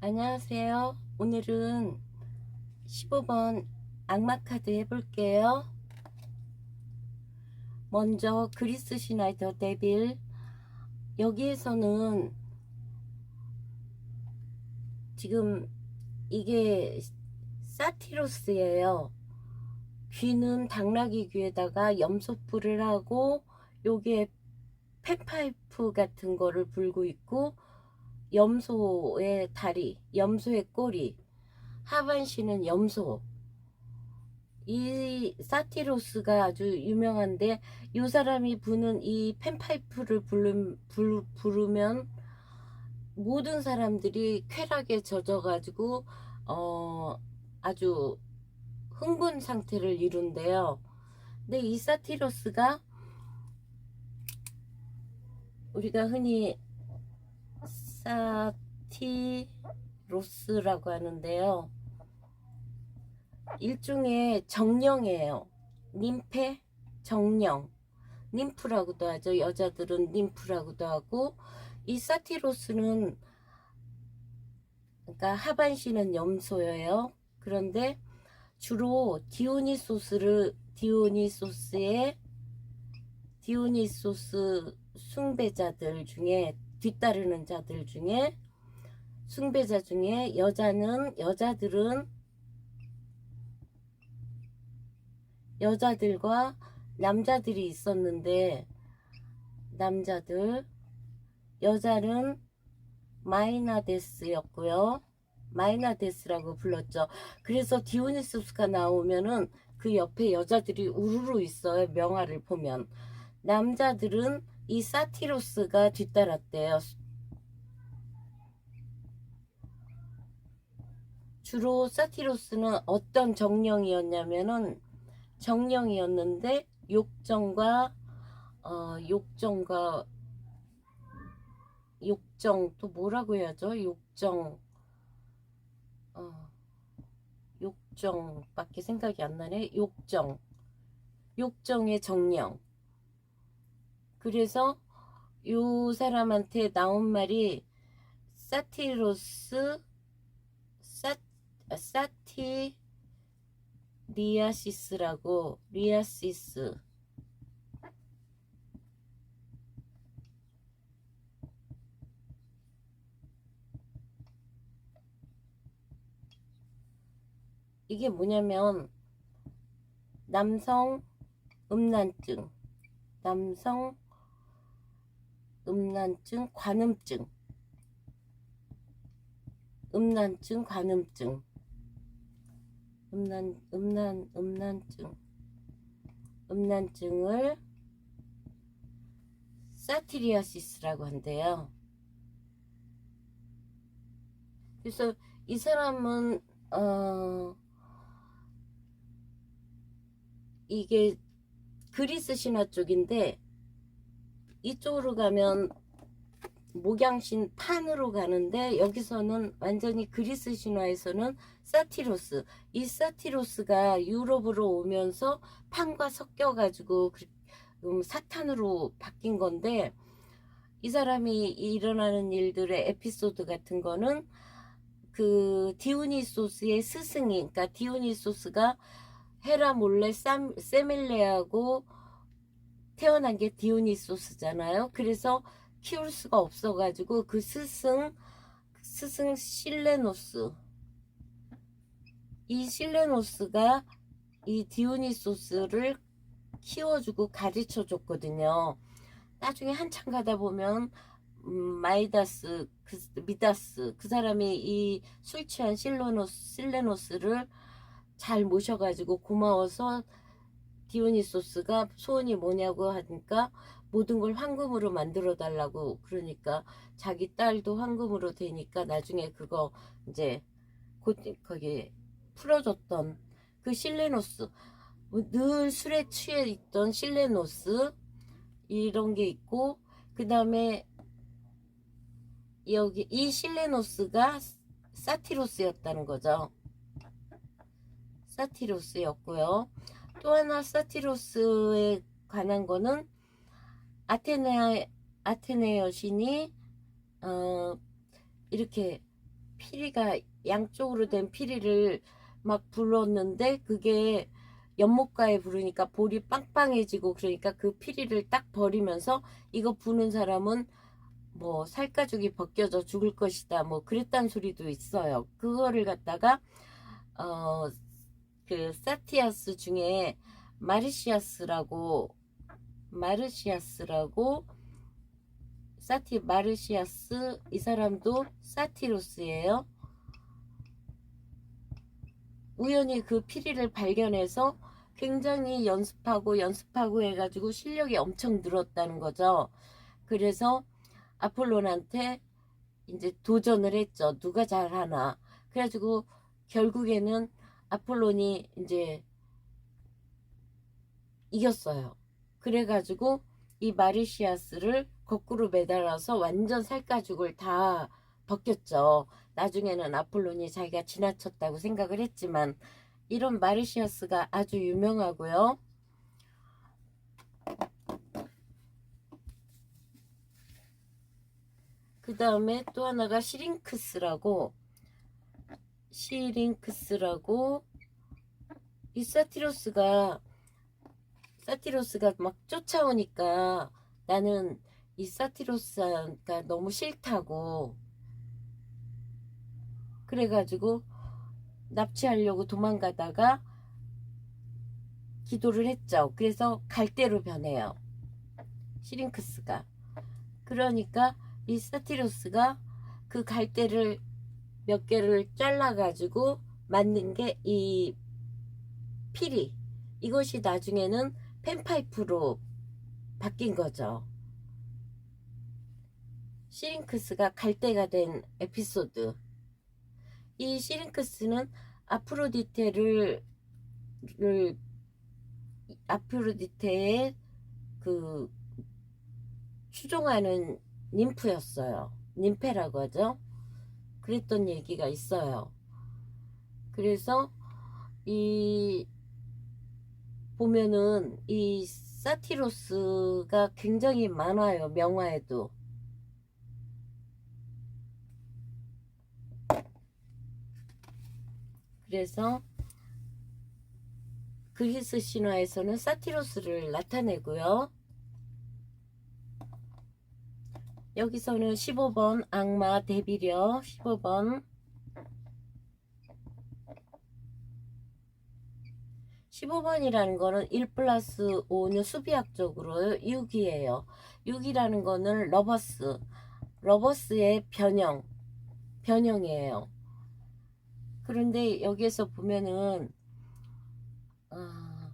안녕하세요. 오늘은 15번 악마 카드 해볼게요. 먼저 그리스 신화의 더 데빌 여기에서는 지금 이게 사티로스예요. 귀는 당나귀 귀에다가 염소뿔을 하고 여기에 팬파이프 같은 거를 불고 있고 염소의 다리, 염소의 꼬리, 하반신은 염소. 이 사티로스가 아주 유명한데 이 사람이 부는 이 팬파이프를 부르, 부르, 부르면 모든 사람들이 쾌락에 젖어가지고 어 아주 흥분 상태를 이룬대요. 근데 이 사티로스가 우리가 흔히 사티로스라고 하는데요. 일종의 정령이에요. 님페, 정령. 님프라고도 하죠. 여자들은 님프라고도 하고 이 사티로스는 그러니까 하반신은 염소예요. 그런데 주로 디오니소스를 디오니소스의 디오니소스 숭배자들 중에 뒤따르는 자들 중에 숭배자 중에 여자는 여자들은 여자들과 남자들이 있었는데 남자들 여자는 마이나데스였고요. 마이나데스라고 불렀죠. 그래서 디오니소스가 나오면은 그 옆에 여자들이 우르르 있어요. 명화를 보면. 남자들은 이 사티로스가 뒤따랐대요. 주로 사티로스는 어떤 정령이었냐면은 정령이었는데 욕정과 어 욕정과 욕정 또 뭐라고 해야죠? 욕정 어 욕정밖에 생각이 안 나네. 욕정 욕정의 정령 그래서 요 사람한테 나온 말이 사티로스 사, 사티 리아시스라고 리아시스. 이게 뭐냐면 남성 음란증 남성 음란증 관음증. 음란증 관음증. 음란 음란 음란증. 음란증을 사티리아시스라고 한대요. 그래서 이 사람은 어 이게 그리스 신화 쪽인데 이쪽으로 가면 목양신 판으로 가는데 여기서는 완전히 그리스 신화에서는 사티로스. 이 사티로스가 유럽으로 오면서 판과 섞여 가지고 음, 사탄으로 바뀐 건데 이 사람이 일어나는 일들의 에피소드 같은 거는 그 디오니소스의 스승이 그러니까 디오니소스가 헤라 몰래 쌈, 세밀레하고 태어난 게 디오니소스잖아요. 그래서 키울 수가 없어가지고 그 스승 스승 실레노스 이 실레노스가 이 디오니소스를 키워주고 가르쳐 줬거든요. 나중에 한참 가다 보면 음, 마이다스 그, 미다스 그 사람이 이 술 취한 실레노스 실레노스를 잘 모셔가지고 고마워서 디오니소스가 소원이 뭐냐고 하니까 모든 걸 황금으로 만들어 달라고 그러니까 자기 딸도 황금으로 되니까 나중에 그거 이제 곧 거기 풀어줬던 그 실레노스 늘 술에 취해 있던 실레노스 이런 게 있고 그 다음에 여기 이 실레노스가 사티로스였다는 거죠. 사티로스였고요. 또 하나 사티로스에 관한 거는 아테네 아테네 여신이 어 이렇게 피리가 양쪽으로 된 피리를 막 불었는데 그게 연못가에 부르니까 볼이 빵빵해지고 그러니까 그 피리를 딱 버리면서 이거 부는 사람은 뭐 살가죽이 벗겨져 죽을 것이다 뭐 그랬단 소리도 있어요. 그거를 갖다가 어 그 사티아스 중에 마르시아스라고 마르시아스라고 사티 마르시아스 이 사람도 사티로스예요. 우연히 그 피리를 발견해서 굉장히 연습하고 연습하고 해가지고 실력이 엄청 늘었다는 거죠. 그래서 아폴론한테 이제 도전을 했죠. 누가 잘하나. 그래가지고 결국에는 아폴론이 이제 이겼어요. 그래가지고 이 마르시아스를 거꾸로 매달아서 완전 살가죽을 다 벗겼죠. 나중에는 아폴론이 자기가 지나쳤다고 생각을 했지만 이런 마르시아스가 아주 유명하고요. 그 다음에 또 하나가 시링크스라고 시링크스라고 이 사티로스가 사티로스가 막 쫓아오니까 나는 이 사티로스가 너무 싫다고 그래가지고 납치하려고 도망가다가 기도를 했죠. 그래서 갈대로 변해요. 시링크스가. 그러니까 이 사티로스가 그 갈대를 몇 개를 잘라가지고 만든 게 이 피리. 이것이 나중에는 펜파이프로 바뀐 거죠. 시링크스가 갈대가 된 에피소드. 이 시링크스는 아프로디테를 를 아프로디테의 그 추종하는 님프였어요. 님페라고 하죠. 그랬던 얘기가 있어요. 그래서 이 보면은 이 사티로스가 굉장히 많아요. 명화에도. 그래서 그리스 신화에서는 사티로스를 나타내고요. 여기서는 15번 악마 대비려 15번 15번이라는 거는 1 플러스 5는 수비학적으로 6이에요. 6이라는 거는 러버스 러버스의 변형 변형이에요. 그런데 여기에서 보면은 아,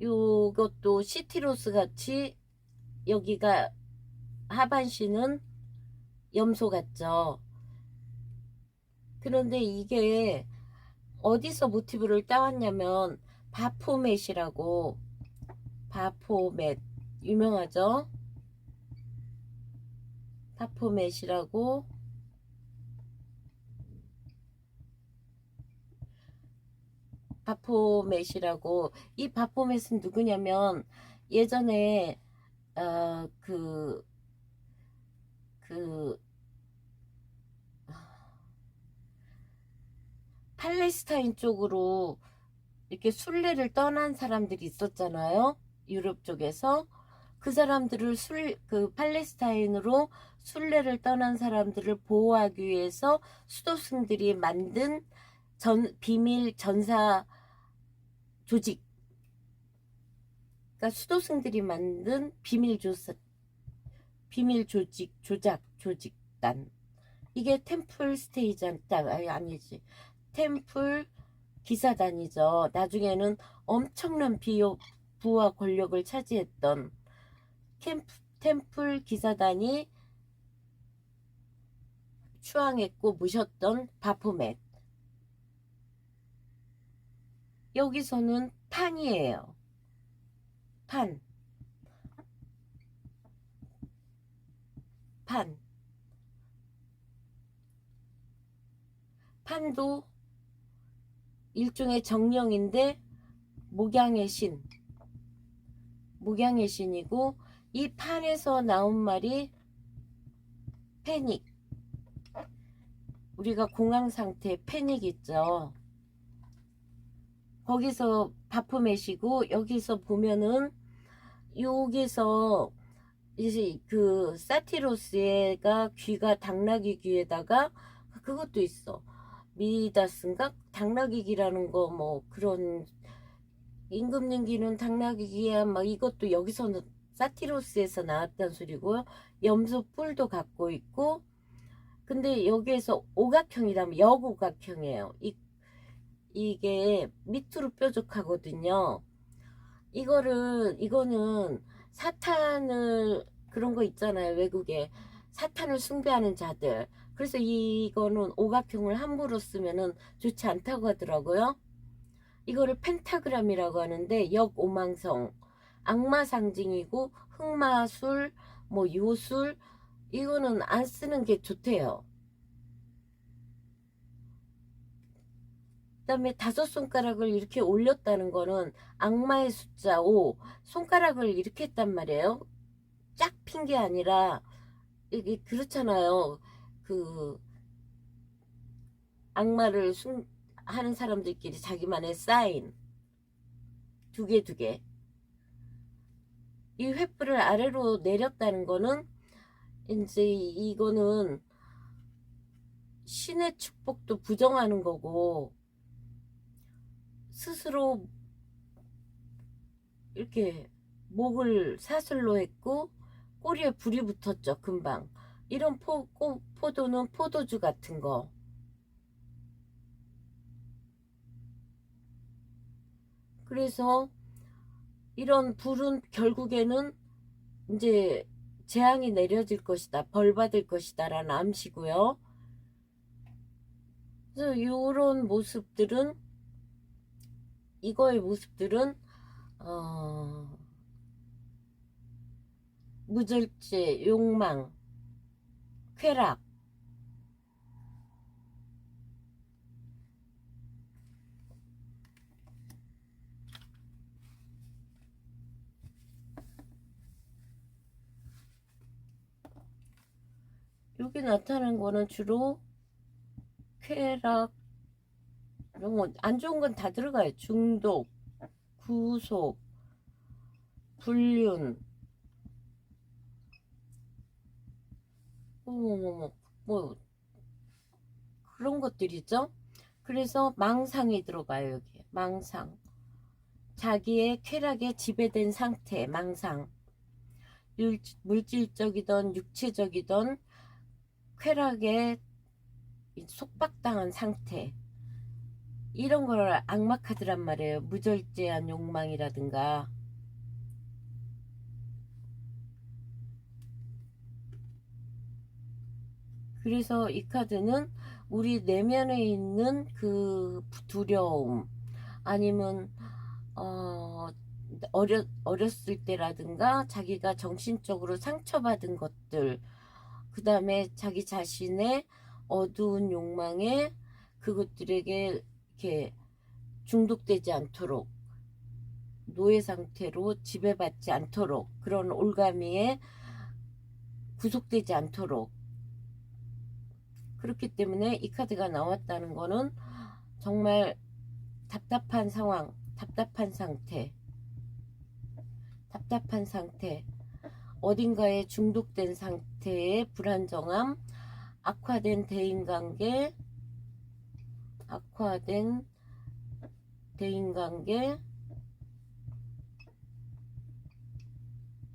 요것도 시티로스 같이 여기가 하반신은 염소 같죠. 그런데 이게 어디서 모티브를 따왔냐면 바포맷이라고 바포맷 유명하죠. 바포맷이라고 바포맷이라고 이 바포맷은 누구냐면 예전에 어, 그, 그, 팔레스타인 쪽으로 이렇게 순례를 떠난 사람들이 있었잖아요. 유럽 쪽에서. 그 사람들을 술, 그 팔레스타인으로 순례를 떠난 사람들을 보호하기 위해서 수도승들이 만든 전, 비밀 전사 조직. 그러니까 수도승들이 만든 비밀 조사, 비밀 조직, 조작, 조직단. 이게 템플 스테이전, 아니, 아니지. 템플 기사단이죠. 나중에는 엄청난 비호, 부와 권력을 차지했던 캠프, 템플 기사단이 추앙했고 모셨던 바포멧. 여기서는 판이에요. 판. 판. 판도 일종의 정령인데 목양의 신. 목양의 신이고 이 판에서 나온 말이 패닉. 우리가 공황 상태 패닉 있죠. 거기서 바품해시고 여기서 보면은 여기서 이제 그 사티로스가 귀가 당나귀 귀에다가 그것도 있어. 미다스인가 당나귀 귀라는 거 뭐 그런 임금님 귀는 당나귀 귀야 막 이것도 여기서는 사티로스에서 나왔단 소리고요. 염소 뿔도 갖고 있고 근데 여기에서 오각형이라면 역오각형이에요. 이, 이게 밑으로 뾰족하거든요. 이거를 이거는 사탄을 그런 거 있잖아요. 외국에 사탄을 숭배하는 자들. 그래서 이거는 오각형을 함부로 쓰면은 좋지 않다고 하더라고요. 이거를 펜타그램이라고 하는데 역오망성, 악마 상징이고 흑마술, 뭐 요술 이거는 안 쓰는 게 좋대요. 그다음에 다섯 손가락을 이렇게 올렸다는 거는 악마의 숫자 5 손가락을 이렇게 했단 말이에요. 쫙 핀 게 아니라 이게 그렇잖아요. 그 악마를 순 하는 사람들끼리 자기만의 사인 두 개 두 개. 이 횃불을 아래로 내렸다는 거는 이제 이거는 신의 축복도 부정하는 거고 스스로 이렇게 목을 사슬로 했고 꼬리에 불이 붙었죠 금방. 이런 포, 꼬, 포도는 포도주 같은 거. 그래서 이런 불은 결국에는 이제 재앙이 내려질 것이다 벌 받을 것이다 라는 암시고요. 그래서 이런 모습들은 이거의 모습들은 어, 무절제, 욕망, 쾌락. 여기 나타난 거는 주로 쾌락 이런 거안 좋은 건 다 들어가요. 중독, 구속, 불륜, 어머머머, 뭐 그런 것들이죠. 그래서 망상이 들어가요. 여기 망상. 자기의 쾌락에 지배된 상태, 망상. 율- 물질적이던 육체적이던 쾌락에 속박당한 상태. 이런 걸 악마 카드란 말이에요. 무절제한 욕망이라든가. 그래서 이 카드는 우리 내면에 있는 그 두려움 아니면 어 어렸 어렸을 때라든가 자기가 정신적으로 상처받은 것들 그 다음에 자기 자신의 어두운 욕망에 그것들에게 이렇게 중독되지 않도록 노예 상태로 지배받지 않도록 그런 올가미에 구속되지 않도록. 그렇기 때문에 이 카드가 나왔다는 거는 정말 답답한 상황, 답답한 상태, 답답한 상태, 어딘가에 중독된 상태의 불안정함, 악화된 대인관계, 악화된 대인관계,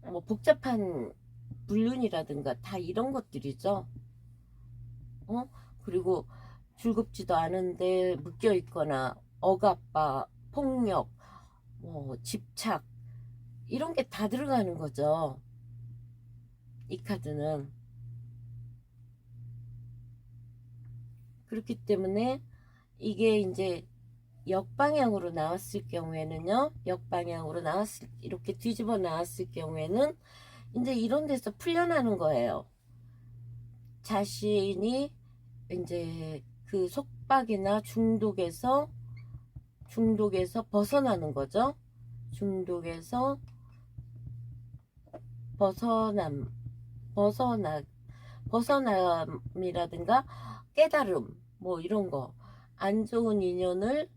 뭐 복잡한 불륜이라든가 다 이런 것들이죠. 어? 그리고 즐겁지도 않은데 묶여 있거나 억압바, 폭력, 뭐 집착 이런 게 다 들어가는 거죠. 이 카드는 그렇기 때문에 이게 이제 역방향으로 나왔을 경우에는요, 역방향으로 나왔을, 이렇게 뒤집어 나왔을 경우에는 이제 이런 데서 풀려나는 거예요. 자신이 이제 그 속박이나 중독에서, 중독에서 벗어나는 거죠. 중독에서 벗어남, 벗어나, 벗어남이라든가 깨달음 뭐 이런 거 안 좋은 인연을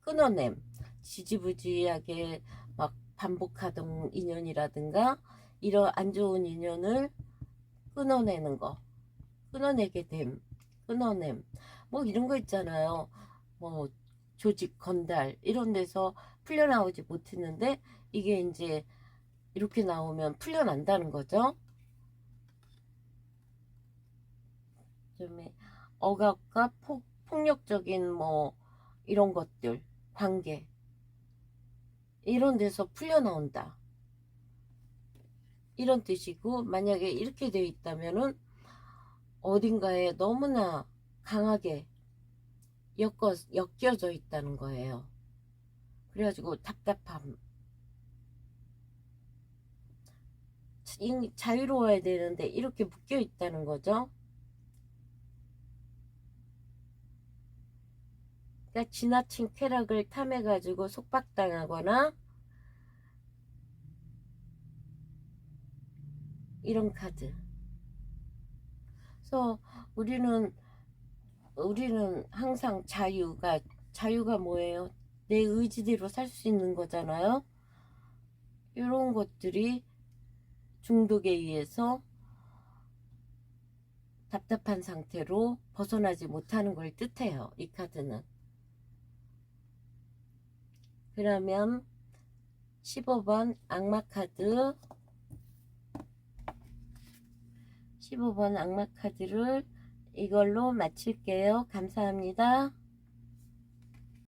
끊어냄. 지지부지하게 막 반복하던 인연이라든가 이런 안 좋은 인연을 끊어내는 거. 끊어내게 됨. 끊어냄. 뭐 이런 거 있잖아요. 뭐 조직 건달 이런 데서 풀려나오지 못했는데 이게 이제 이렇게 나오면 풀려난다는 거죠? 그다음에 억압과 폭, 폭력적인 뭐 이런 것들 관계. 이런 데서 풀려나온다. 이런 뜻이고 만약에 이렇게 되어 있다면은 어딘가에 너무나 강하게 엮어, 엮여져 있다는 거예요. 그래가지고 답답함. 이- 자유로워야 되는데 이렇게 묶여 있다는 거죠 그러니까 지나친 쾌락을 탐해가지고 속박당하거나 이런 카드. 그래서 우리는 우리는 항상 자유가 자유가 뭐예요? 내 의지대로 살 수 있는 거잖아요. 이런 것들이 중독에 의해서 답답한 상태로 벗어나지 못하는 걸 뜻해요. 이 카드는. 그러면 15번 악마 카드 15번 악마 카드를 이걸로 마칠게요. 감사합니다.